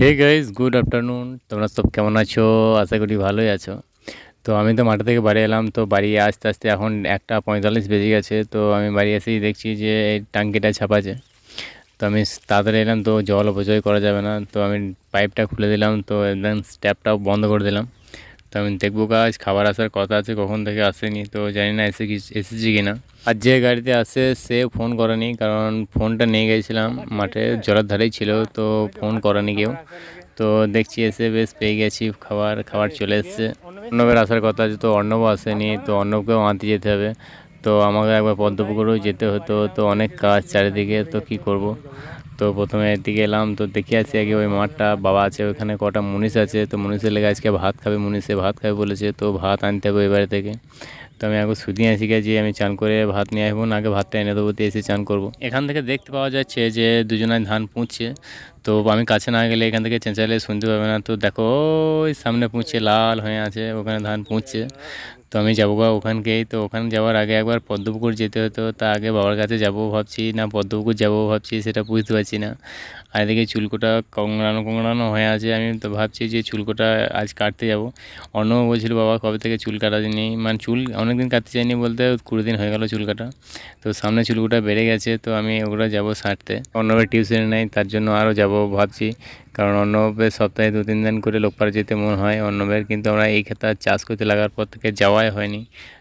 Hey guys good afternoon তোমরা সব কেমন আছো? আশা করি ভালোই আছো। তো আমি তো মাঠে থেকে বাড়ি এলাম, তো বাড়ি আস্তে আস্তে এখন একটা পঁয়তাল্লিশ বেজে গেছে, তো আমি বাড়ি এসেই দেখছি যে এই টাঙ্কিটা ছাপাছে। তো আমি তাড়াতাড়ি এলাম, তো জল অপচয় করা যাবে না, তো আমি পাইপটা খুলে দিলাম, তো একদম স্ট্যাপটাও বন্ধ করে দিলাম। তো আমি দেখব কাজ খাবার আসার কথা আছে, কখন থেকে আসেনি, তো জানি না এসে এসেছি কি না আর যে গাড়িতে আসে, সে ফোন করেনি, কারণ ফোনটা নিয়ে গেছিলাম, মাঠে জলের ধারেই ছিল, তো ফোন করেনি কেউ। তো দেখছি এসে বেশ পেয়ে গেছি, খাবার খাবার চলে এসছে। অর্ণবের আসার কথা আছে, তো অর্ণবও আসেনি, তো অর্ণবকেও আনতে যেতে হবে। তো আমাকে একবার পদ্মপুকুরেও যেতে হতো, তো অনেক কাজ চারিদিকে, তো কি করব? তো প্রথমে এদিকে এলাম, তো দেখে আসি আগে ওই মাঠটা, বাবা আছে ওখানে, কটা মুনিশ আছে। তো মুনিশের লেগে আজকে ভাত খাবে, মুনিশে ভাত খাবে বলেছে, তো ভাত আনতে হবে বাড়ি থেকে। তো আমি আগে সুদিয়ে আসি গেছি আমি চান করে ভাত নিয়ে আসব, না আগে ভাতটা এনে দেবো এসে চান করব। এখান থেকে দেখতে পাওয়া যাচ্ছে যে দুজনায় ধান পুঁতছে। তো আমি কাছে না গেলে এখান থেকে চেঁচালে শুনতে পাবে না। তো দেখো, ওই সামনে পুঁতছে, লাল হয়ে আছে, ওখানে ধান পুঁতছে। তো আমি যাব গা ওখানকেই। তো ওখানে যাওয়ার আগে একবার পদ্মপুকুর যেতে হতো। তা আগে বাবার কাছে যাব ভাবছি। না, পদ্মপুকুর যাব ভাবছি সেটা বুঝতে পারছি না। আর এদিকে চুলকোটা কংড়ানো কংড়ানো হয়ে আছে। আমি তো ভাবছি যে চুলকোটা আজ কাটতে যাব। অন্য বলছিল, বাবা, কবে থেকে চুল কাটা নেই মানে চুল অনেকদিন কাটতে চাইনি বলতে, কুড়ি দিন হয়ে গেল চুল কাটা তো সামনে চুলকোটা বেড়ে গেছে। তো আমি ওগুলো যাব সারতে। অন্যভাবে টিউশন নেই, তার জন্য আরও যাব ভাবছি। কারণ অন্যবের সপ্তাহে দু তিন দিন করে লোকপাড়া যেতে মন হয় অন্যবের কিন্তু আমরা এই ক্ষেত্রে চাষ করতে লাগার পর থেকে যাওয়াই হয়নি।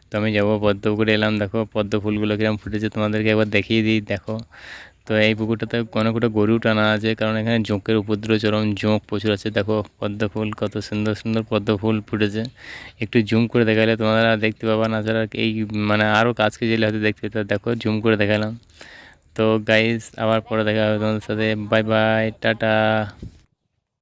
তো আমি যাব পদ্ম পুকুরে এলাম, দেখো পদ্ম ফুলগুলো কীরকম ফুটেছে তোমাদেরকে একবার দেখিয়ে দিই, দেখো। তো এই পুকুরটাতে অনেক কটা গরু টানা আছে, কারণ এখানে জোঁকের উপদ্রব, চরম জোঁক প্রচুর আছে। দেখো পদ্ম ফুল কত সুন্দর সুন্দর পদ্ম ফুল ফুটেছে। একটু জুম করে দেখালে তোমরা দেখতে পাবা না ছাড়া এই মানে আরও কাজকে গেলে হয়তো দেখতে পেতে দেখো, জুম করে দেখালাম। তো গাইজ আবার পরে দেখা হবে তোমাদের সাথে। Bye bye tata.